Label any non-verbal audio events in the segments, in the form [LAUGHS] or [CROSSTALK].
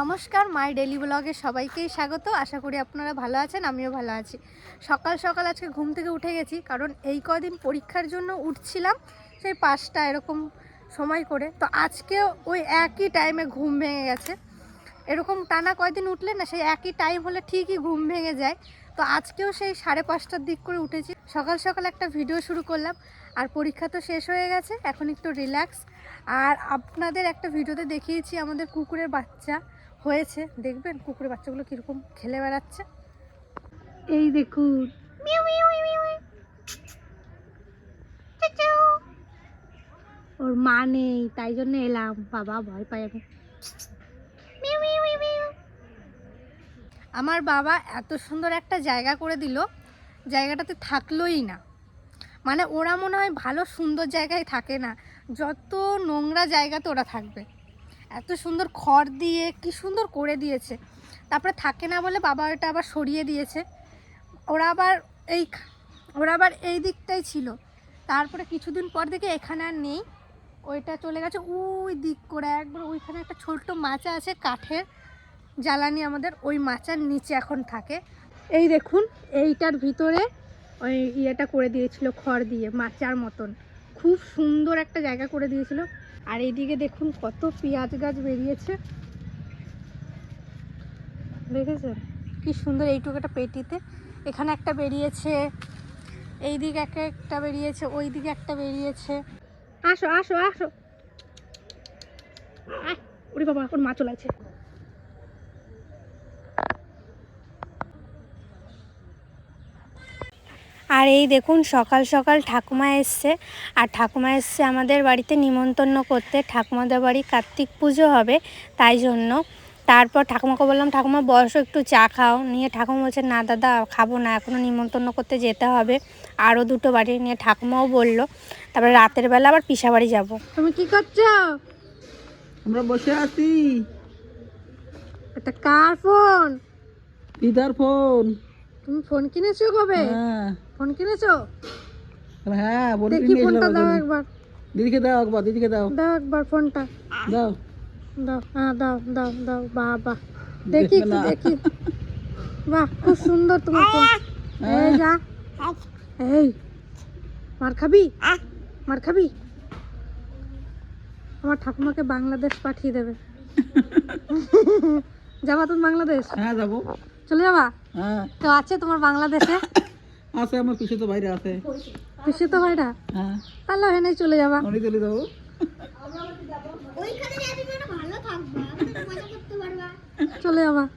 নমস্কার, মাই ডেলি ব্লগে সবাইকেই স্বাগত। আশা করি আপনারা ভালো আছেন, আমিও ভালো আছি। সকাল সকাল আজকে ঘুম থেকে উঠে গেছি, কারণ এই কদিন পরীক্ষার জন্য উঠছিলাম সেই পাঁচটা এরকম সময় করে। তো আজকে ওই একই টাইমে ঘুম ভেঙে গেছে। এরকম টানা কয়দিন উঠলে না, সেই একই টাইম হলে ঠিকই ঘুম ভেঙে যায়। তো আজকেও সেই সাড়ে পাঁচটার দিক করে উঠেছি। সকাল সকাল একটা ভিডিও শুরু করলাম, আর পরীক্ষা তো শেষ হয়ে গেছে, এখন একটু রিল্যাক্স আর আপনাদের একটা ভিডিওতে দেখিয়েছি, আমাদের কুকুরের বাচ্চা। হয়েছে দেখবেন কুকুরের বাচ্চাগুলো কীরকম খেলে বেড়াচ্ছে। এই দেখুন। ওর মা নেই তাই জন্য এলাম। বাবা ভয় পাই আমি। আমার বাবা এত সুন্দর একটা জায়গা করে দিল জায়গাটাতে থাকলোই না। মানে ওরা মনে হয় ভালো সুন্দর জায়গায় থাকে না। যত নোংরা জায়গাতে ওরা থাকবে। এত সুন্দর খড় দিয়ে, কি সুন্দর করে দিয়েছে। তারপরে থাকে না বলে বাবা ওটা আবার সরিয়ে দিয়েছে। ওরা আবার এই, ওরা আবার এই দিকটাই ছিল। তারপরে কিছুদিন পর দেখে এখানে আর নেই। ওইটা চলে গেছে ওই দিক করে। একবার ওইখানে একটা ছোট্ট মাচা আছে কাঠের। জ্বালানি আমাদের ওই মাচার নিচে এখন থাকে। এই দেখুন, এইটার ভিতরে ওই ইয়েটা করে দিয়েছিল খড় দিয়ে, মাচার মতন। খুব সুন্দর একটা জায়গা করে দিয়েছিল। আর এইদিকে দেখুন কত পেঁয়াজ গাছ বেরিয়েছে। দেখেছেন? কি সুন্দর এইটুকু একটা পেটিতে। এখানে একটা বেরিয়েছে এই দিকে একটা একটা বেরিয়েছে ওই দিকে একটা বেরিয়েছে। আসো আসো আসো। ওরে বাবা, এখন মা চলে আছে আর এই দেখুন সকাল সকাল ঠাকুমা এসছে। আর ঠাকুমা এসছে আমাদের বাড়িতে নিমন্ত্রণ করতে। ঠাকুমাদের বাড়ি কার্তিক পুজো হবে তাই জন্য। তারপর ঠাকুমাকে বললাম ঠাকুমা বয়সও একটু চা খাও। নিয়ে ঠাকুমা বলছে না দাদা খাব না এখনও নিমন্ত্রণ করতে যেতে হবে। আরও দুটো বাড়ি নিয়ে ঠাকুমাও বলল। তারপরে রাতের বেলা আবার পিসা বাড়ি যাব। তুমি কি করছ? আমরা বসে আছি। এটা কার ফোন? দিদার ফোন। তুমি ফোন কিনেছো কবে? হ্যাঁ। ফোন কিনেছো? হ্যাঁ দেখি ফোনটা দাও একবার। দিদিকে দাও একবার দিদিকে দাও। দাও একবার ফোনটা দাও। দাও হ্যাঁ দাও দাও দাও বাহ বাহ দেখি একটু দেখি। বাহ খুব সুন্দর তোমার ফোন এই যা। এই মার খাবি? মার খাবি? আমার ঠাকুমাকে বাংলাদেশ পাঠিয়ে দেবে। [LAUGHS] যাবা তুমি বাংলাদেশ? হ্যাঁ যাব। চলে যাবা? হ্যাঁ। তো আছে তোমার বাংলাদেশে? [COUGHS] আছে আমার পিছিয়ে তো বাইরে আছে। পিসি তো ভাইরা হ্যাঁ। তাহলে হেনে চলে যাবা। অনেক চলে যাব। চলে যাবা।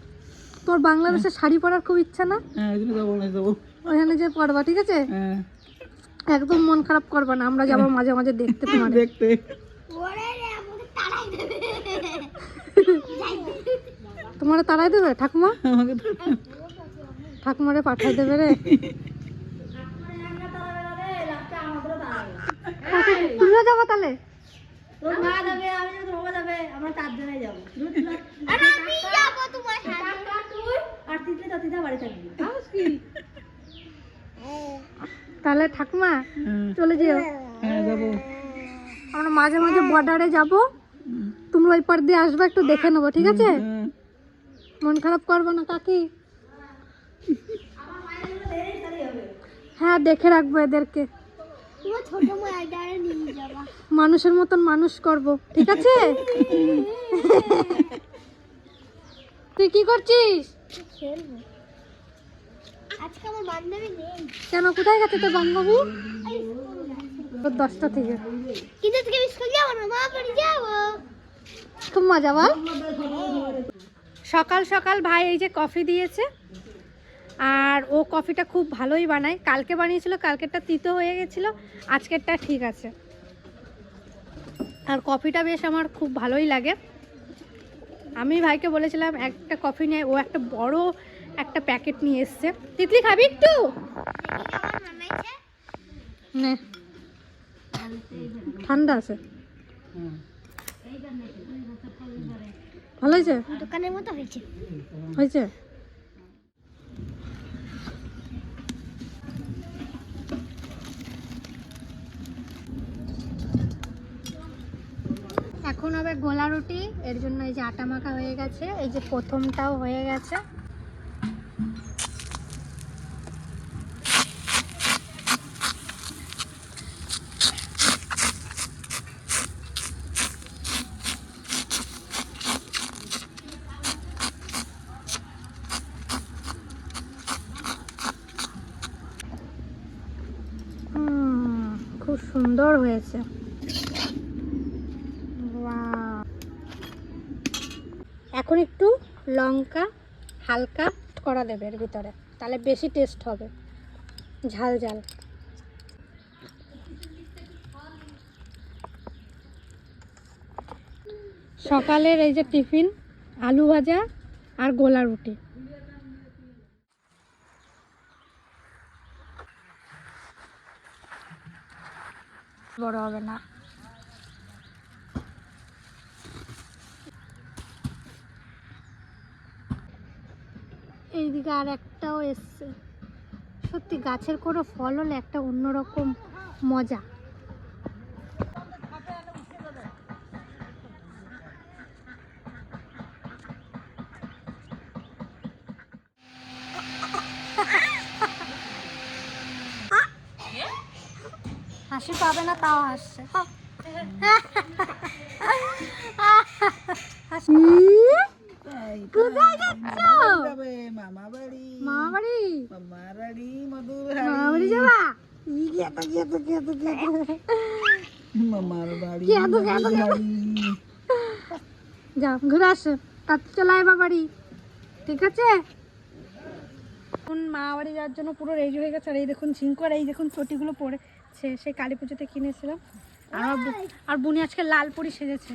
তোর বাংলাদেশে শাড়ি পরার খুব ইচ্ছা না? হ্যাঁ ওই জন্য যাব অনেক যাব। ওখানে যে পরবা ঠিক আছে? হ্যাঁ। একদম মন খারাপ করবা না আমরা যাব মাঝে মাঝে দেখতে তোমার দেখতে। [LAUGHS] তোমার তারাই দেবে? ঠাকুমা? ঠাকুমারে পাঠাই দেবে রে। তুমিও যাব তাহলে? তাহলে ঠাকুমা হ্যাঁ। চলে যেও। হ্যাঁ যাব। আমরা মাঝে মাঝে বর্ডারে যাব। তুমি ওই পার দিয়ে আসবে একটু দেখে নেব ঠিক আছে? হ্যাঁ। মন খারাপ করব না কাকি? হ্যাঁ দেখে রাখব এদেরকে। মানুষের মতন মানুষ করব ঠিক আছে? তুই কি করছিস? আজকে আমার বান্ধবী নেই কেন কোথায় গেছে তোর বান্ধবী? দশটা থেকে। কিন্তু আজকে স্কুল যাব না মা বাড়ি যাব। খুব মজা বল। সকাল সকাল ভাই এই যে কফি দিয়েছে, আর ও কফিটা খুব ভালোই বানায়। কালকে বানিয়েছিল, কালকেরটা তিতো হয়ে গেছিল, আজকেরটা ঠিক আছে। আর কফিটা বেশ আমার খুব ভালোই লাগে। আমি ভাইকে বলেছিলাম, একটা কফি নেয়, ও একটা বড় একটা প্যাকেট নিয়ে এসছে। তিতলি, খাবি একটু? ঠান্ডা আছে। ভালো হয়েছে? দোকানের মতো হয়েছে। হয়েছে? এখন হবে গোলা রুটি এর জন্য এই যে আটা মাখা হয়ে গেছে এই যে প্রথমটাও হয়ে গেছে হুম, খুব সুন্দর হয়েছে. এখন একটু লঙ্কা হালকা করা দেবে এর ভিতরে, তাহলে বেশি টেস্ট হবে। ঝাল ঝাল। সকালের এই যে টিফিন আলু ভাজা আর গোলা রুটি। বড় হবে না। এইদিকে আর একটাও এসছে। সত্যি গাছের কোনো ফল হলে একটা অন্যরকম মজা। হাসি পাবে না তাও হাসছে। হাসি কোথায় যাচ্ছ? মামা বাড়ি মামা বাড়ি মামা বাড়ি মধুর মামা বাড়ি যাবা মামার বাড়ি কি এত কি এত কি এত? যাও ঘুরে আসো। তার চলে আয় বাড়ি ঠিক আছে? এখন মা বাড়ি যাওয়ার জন্য পুরো রেডি হয়ে গেছে। আর এই দেখুন ঝিঙ্কু আর এই দেখুন চটিগুলো পড়েছে সেই কালী পুজোতে কিনেছিলাম। আর আর বুনি আজকে লাল পরি সেজেছে।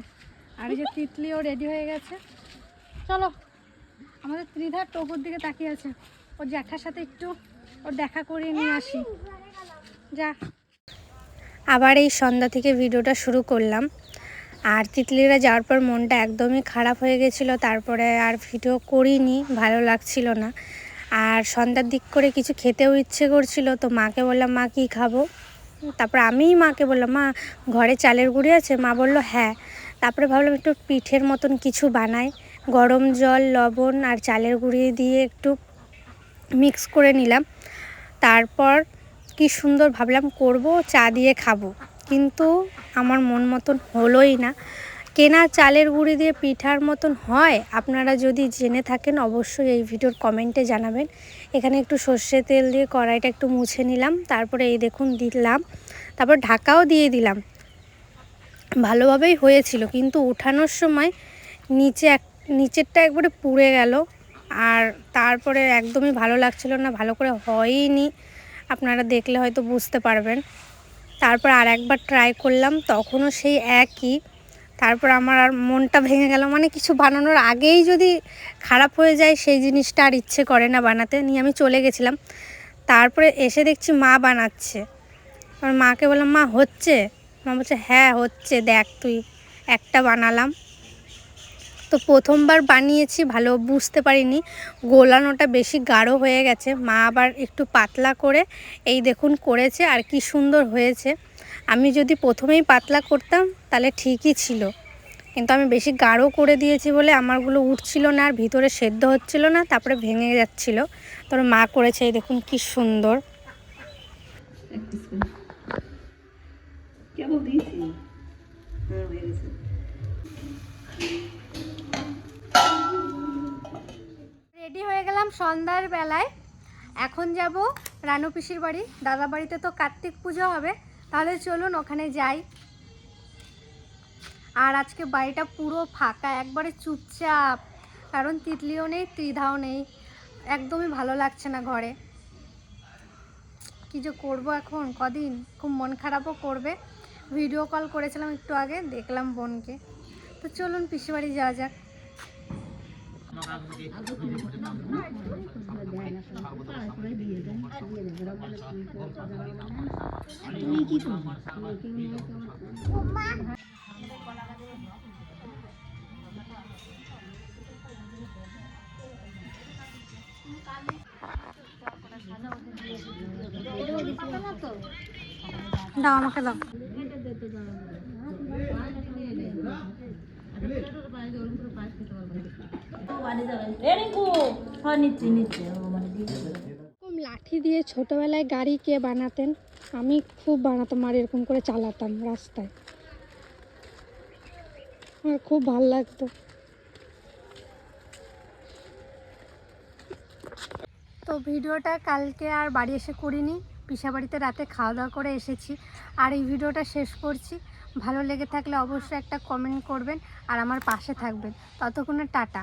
আর এই যে তিতলিও রেডি হয়ে গেছে। চলো আমাদের ত্রিধার টোপর দিকে তাকিয়ে আছে। ওর জ্যাঠার সাথে একটু ওর দেখা করিয়ে নিয়ে আসি। যা। আবার এই সন্ধ্যা থেকে ভিডিওটা শুরু করলাম। আর তিতলিরা যাওয়ার পর মনটা একদমই খারাপ হয়ে গেছিল তারপরে আর ভিডিও করিনি ভালো লাগছিল না। আর সন্ধ্যার দিক করে কিছু খেতেও ইচ্ছে করছিল তো মাকে বললাম মা কী খাব? তারপর আমিই মাকে বললাম, মা, ঘরে চালের গুঁড়ি আছে? মা বলল হ্যাঁ। তারপরে ভাবলাম একটু পিঠের মতন কিছু বানাই, গরম জল, লবণ আর চালের গুঁড়ি দিয়ে একটু মিক্স করে নিলাম। তারপর কি সুন্দর ভাবলাম, করব, চা দিয়ে খাব। কিন্তু আমার মন মতন হলোই না। কেনা চালের গুঁড়ি দিয়ে পিঠার মতন হয়, আপনারা যদি জেনে থাকেন অবশ্যই এই ভিডিওর কমেন্টে জানাবেন। এখানে একটু সর্ষে তেল দিয়ে কড়াইটা একটু মুছে নিলাম, তারপরে এই দেখুন দিলাম, তারপর ঢাকাও দিয়ে দিলাম। ভালোভাবেই হয়েছিল, কিন্তু উঠানোর সময় নিচে এক, নিচেরটা একবারে পুড়ে গেল, আর তারপরে একদমই ভালো লাগছিল না, ভালো করে হয়ইনি আপনারা দেখলে হয়তো বুঝতে পারবেন। তারপর আর একবার ট্রাই করলাম, তখনও সেই একই। তারপর আমার আর মনটা ভেঙে গেল। মানে কিছু বানানোর আগেই যদি খারাপ হয়ে যায়, সেই জিনিসটা আর ইচ্ছে করে না বানাতে। নিয়ে আমি চলে গেছিলাম। তারপরে এসে দেখছি মা বানাচ্ছে। আমার মাকে বললাম, মা, হচ্ছে? মা বলছে হ্যাঁ হচ্ছে। দেখ তুই, একটা বানালাম। তো প্রথমবার বানিয়েছি, ভালো বুঝতে পারিনি। গোলানোটা বেশি গাঢ় হয়ে গেছে। মা আবার একটু পাতলা করে এই দেখুন করেছে, আর কি সুন্দর হয়েছে। আমি যদি প্রথমেই পাতলা করতাম তাহলে ঠিকই ছিল। কিন্তু আমি বেশি গাঢ় করে দিয়েছি বলে আমারগুলো উঠছিল না আর ভিতরে সেদ্ধ হচ্ছিল না তারপরে ভেঙে যাচ্ছিল। তোর মা করেছে এই দেখুন কি সুন্দর। হ্যাঁ রেডি হয়ে গেলাম সন্ধ্যার বেলায়। এখন যাব রানু পিসির বাড়ি। দাদা বাড়িতে তো কার্তিক পুজো হবে। তাহলে চলুন ওখানে যাই। আর আজকে বাড়িটা পুরো ফাঁকা, একবারে চুপচাপ। কারণ তিতলিও নেই, ত্রিধাও নেই। একদমই ভালো লাগছে না ঘরে। কি যে করব এখন? কদিন? খুব মন খারাপও করবে। ভিডিও কল করেছিলাম একটু আগে, দেখলাম বোনকে। তো চলুন পিসি বাড়ি যাওয়া যাক। দাও আমাকে দাও। হ্যাঁ, নিচ্ছি নিচ্ছি। দিয়ে ছোটবেলায় গাড়ি কে বানাতেন? আমি খুব বানাতাম আর এরকম করে চালাতাম রাস্তায়। আমার খুব ভালো লাগতো। তো ভিডিওটা কালকে আর বাড়ি এসে করিনি। বাড়িতে রাতে খাওয়া দাওয়া করে এসেছি। আর এই ভিডিওটা শেষ করছি। ভালো লেগে থাকলে অবশ্যই একটা কমেন্ট করবেন আর আমার পাশে থাকবেন। ততক্ষণে টাটা।